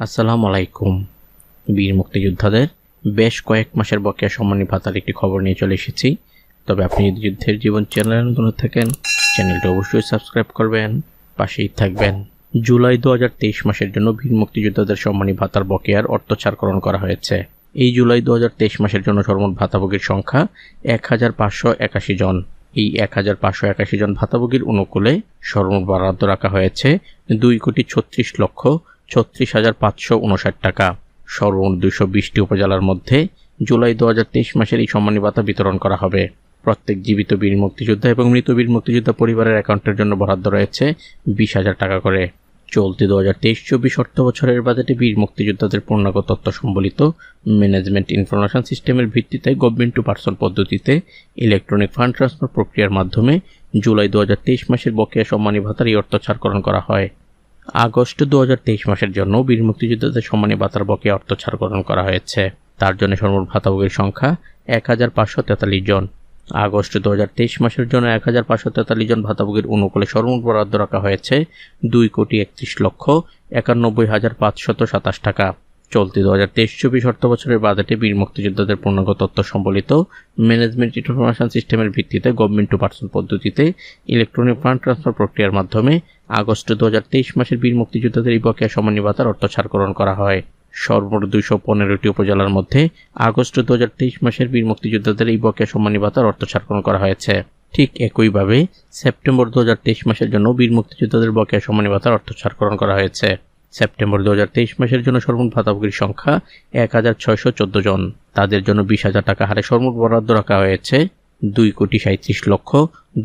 আসসালামু আলাইকুম বীর মুক্তিযোদ্ধাদের বেশ কয়েক মাসের বকেয়া সম্মানী ভাতার একটি খবর নিয়ে চলে এসেছি। তবে আপনি যদি যুদ্ধের জীবন চ্যানেল নতুন থাকেন, চ্যানেলটি অবশ্যই সাবস্ক্রাইব করবেন, পাশেই থাকবেন। জুলাই দু হাজার তেইশ মাসের জন্য বীর মুক্তিযোদ্ধাদের সম্মানী ভাতার বকেয়ার অর্থ ছাড়করণ করা হয়েছে। এই জুলাই দু হাজার তেইশ মাসের জন্য সর্বমোট ভাতাভোগীর সংখ্যা এক হাজার পাঁচশো একাশি জন। এই এক হাজার পাঁচশো একাশি জন ভাতাভোগীর অনুকূলে সর্বমোট বরাদ্দ রাখা হয়েছে দুই কোটি ছত্রিশ লক্ষ ছত্রিশ হাজার পাঁচশো উনষাট টাকা। সর্বমোট দুইশো বিশটি উপজেলার মধ্যে জুলাই দু হাজার তেইশ মাসের এই সম্মানী ভাতা বিতরণ করা হবে। প্রত্যেক জীবিত বীর মুক্তিযোদ্ধা এবং মৃত বীর মুক্তিযোদ্ধা পরিবারের অ্যাকাউন্টের জন্য বরাদ্দ রয়েছে বিশ হাজার টাকা করে। চলতি দু হাজার তেইশ চব্বিশ অর্থ বছরের বাজেটে বীর মুক্তিযোদ্ধাদের পূর্ণাঙ্গ তথ্য সম্বলিত ম্যানেজমেন্ট ইনফরমেশন সিস্টেমের ভিত্তিতে গভর্নমেন্ট টু পার্সন পদ্ধতিতে ইলেকট্রনিক ফান্ড ট্রান্সফার প্রক্রিয়ার মাধ্যমে জুলাই দু হাজার তেইশ মাসের বকেয়া সম্মানী ভাতার এই অর্থ ছাড়করণ করা হয়। আগস্ট দু হাজার তেইশ মাসের জন্য বীর মুক্তিযোদ্ধাদের সম্মানী ভাতার বকেয়া অর্থ ছাড়করণ করা হয়েছে। তার জন্য সর্বমোট ভাতাভোগীর সংখ্যা এক হাজার পাঁচশো তেতাল্লিশ জন। আগস্ট দু হাজার তেইশ মাসের জন্য এক হাজার পাঁচশো তেতাল্লিশ জন ভাতাভোগীর অনুকূলে সর্বমোট বরাদ্দ রাখা হয়েছে দুই কোটি একত্রিশ লক্ষ একানব্বই হাজার পাঁচশত সাতাশ টাকা। চলতি দু হাজার তেইশ চব্বিশ অর্থ বছরের বাজেটে বীর মুক্তিযোদ্ধাদের পূর্ণাঙ্গ তথ্য সম্বলিত ম্যানেজমেন্ট ইনফরমেশন সিস্টেমের ভিত্তিতে গভর্নমেন্ট টু পার্সন পদ্ধতিতে ইলেকট্রনিক ফান্ড ট্রান্সফার প্রক্রিয়ার মাধ্যমে আগস্ট দু হাজার তেইশ মাসের বীর মুক্তিযোদ্ধাদের এই বকেয়া সম্মানী ভাতার অর্থ ছাড়করণ করা হয়। সর্বমোট দুইশো পনেরোটি উপজেলার মধ্যে আগস্ট দু হাজার তেইশ মাসের বীর মুক্তিযোদ্ধাদের এই বকেয়া সম্মানী ভাতার অর্থ ছাড়করণ করা হয়েছে। ঠিক একইভাবে সেপ্টেম্বর দু হাজার তেইশ মাসের জন্য বীর মুক্তিযোদ্ধাদের বকেয়া সম্মানী ভাতার অর্থ ছাড়করণ করা হয়েছে। সেপ্টেম্বর দু হাজার তেইশ মাসের জন্য সর্বমোট ভাতাভোগীর সংখ্যা এক হাজার ছয়শো চোদ্দ জন। তাদের জন্য বিশ হাজার টাকা হারে সর্বমোট বরাদ্দ রাখা হয়েছে দুই কোটি সাঁত্রিশ লক্ষ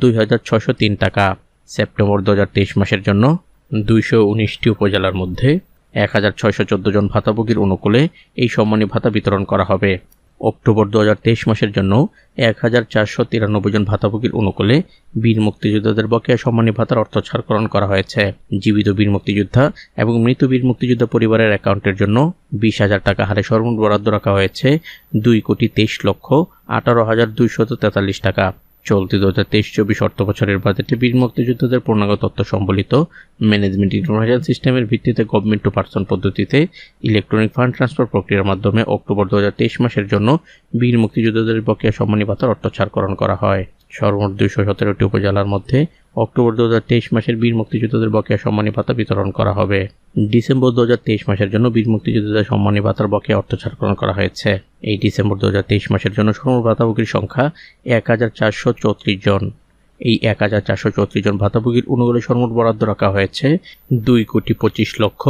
দুই হাজার ছয়শো তিন টাকা। সেপ্টেম্বর দু হাজার তেইশ মাসের জন্য দুইশো উনিশটি উপজেলার মধ্যে এক হাজার ছয়শো চোদ্দ জন ভাতাভোগীর অনুকূলে এই সম্মানী ভাতা বিতরণ করা হবে। অক্টোবর দু হাজার তেইশ মাসের জন্য এক হাজার চারশো তিরানব্বই জন ভাতাভোগীর অনুকূলে বীর মুক্তিযোদ্ধাদের বকেয়া সম্মানী ভাতার অর্থ ছাড়করণ করা হয়েছে। জীবিত বীর মুক্তিযোদ্ধা এবং মৃত বীর মুক্তিযোদ্ধা পরিবারের অ্যাকাউন্টের জন্য বিশ হাজার টাকা হারে সর্বমোট বরাদ্দ রাখা হয়েছে দুই কোটি তেইশ লক্ষ আঠারো হাজার দুইশত তেতাল্লিশ টাকা। চলতি দু হাজার তেইশ চব্বিশ অর্থ বছরের বাজেটে বীর মুক্তিযোদ্ধাদের পূর্ণাঙ্গ তথ্য সম্বলিত ম্যানেজমেন্ট ইনফরমেশন সিস্টেমের ভিত্তিতে গভর্নমেন্ট টু পার্সন পদ্ধতিতে ইলেকট্রনিক ফান্ড ট্রান্সফার প্রক্রিয়ার মাধ্যমে অক্টোবর দু হাজার তেইশ মাসের জন্য বীর মুক্তিযোদ্ধাদের বকেয়া সম্মানী ভাতার অর্থ ছাড়করণ করা হয়। সর্বমোট দুইশো সতেরোটি উপজেলার মধ্যে অক্টোবর দু হাজার তেইশ মাসের বীর মুক্তিযোদ্ধাদের বকেয়া সম্মানী ভাতা বিতরণ করা হবে। ডিসেম্বর দু মাসের জন্য বীর মুক্তিযোদ্ধাদের সম্মানী ভাতার বকেয়া অর্থ ছাড়করণ করা হয়েছে। এই ডিসেম্বর দু মাসের জন্য সর্বমোট ভাতাভোগীর সংখ্যা এক হাজার চারশো চৌত্রিশ জন। এই এক হাজার চারশো চৌত্রিশ জন ভাতাভোগীর অনুগুলো সর্বমোট বরাদ্দ রাখা হয়েছে দুই কোটি পঁচিশ লক্ষ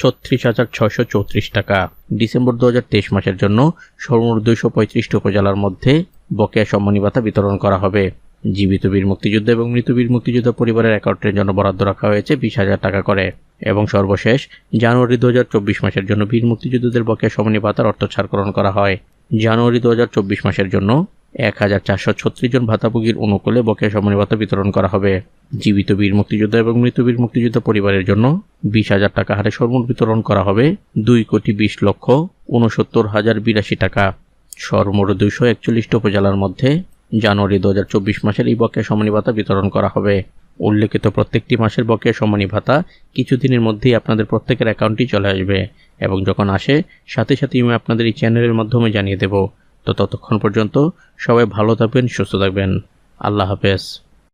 ছত্রিশ হাজার ছয়শো চৌত্রিশ টাকা। ডিসেম্বর দু হাজার তেইশ মাসের জন্য সর্বমোট দুইশো পঁয়ত্রিশটি উপজেলার মধ্যে বকেয়া সম্মানী ভাতা বিতরণ করা হবে। জীবিত বীর মুক্তিযোদ্ধা এবং মৃত বীর মুক্তিযোদ্ধা পরিবারের অ্যাকাউন্টের জন্য বরাদ্দ রাখা হয়েছে বিশ হাজার টাকা করে। এবং সর্বশেষ, জানুয়ারি দু হাজার চব্বিশ মাসের জন্য বীর মুক্তিযোদ্ধাদের বকেয়া সম্মানী ভাতার অর্থ ছাড়করণ করা হয়। জানুয়ারি দু হাজার চব্বিশ মাসের জন্য এক হাজার চারশো ছত্রিশ জন ভাতাভোগীর অনুকূলে বকেয়া সম্মানী ভাতা বিতরণ করা হবে। জীবিত বীর মুক্তিযোদ্ধা এবং মৃত বীর মুক্তিযোদ্ধা পরিবারের জন্য বিশ হাজার টাকা হারে সর্বমোট বিতরণ করা হবে দুই কোটি বিশ লক্ষ উনসত্তর হাজার বিরাশি টাকা। সর্বমোট দুইশো একচল্লিশটি উপজেলার মধ্যে জানুয়ারি দু হাজার চব্বিশ মাসের এই বকেয়া সম্মানী ভাতা বিতরণ করা হবে। উল্লেখিত প্রত্যেকটি মাসের বকেয়া সম্মানী ভাতা কিছুদিনের মধ্যেই আপনাদের প্রত্যেকের অ্যাকাউন্টই চলে আসবে এবং যখন আসে, সাথে সাথে আমি আপনাদের এই চ্যানেলের মাধ্যমে জানিয়ে দেব। তো ততক্ষণ পর্যন্ত সবাই ভালো থাকবেন, সুস্থ থাকবেন। আল্লাহ হাফেজ।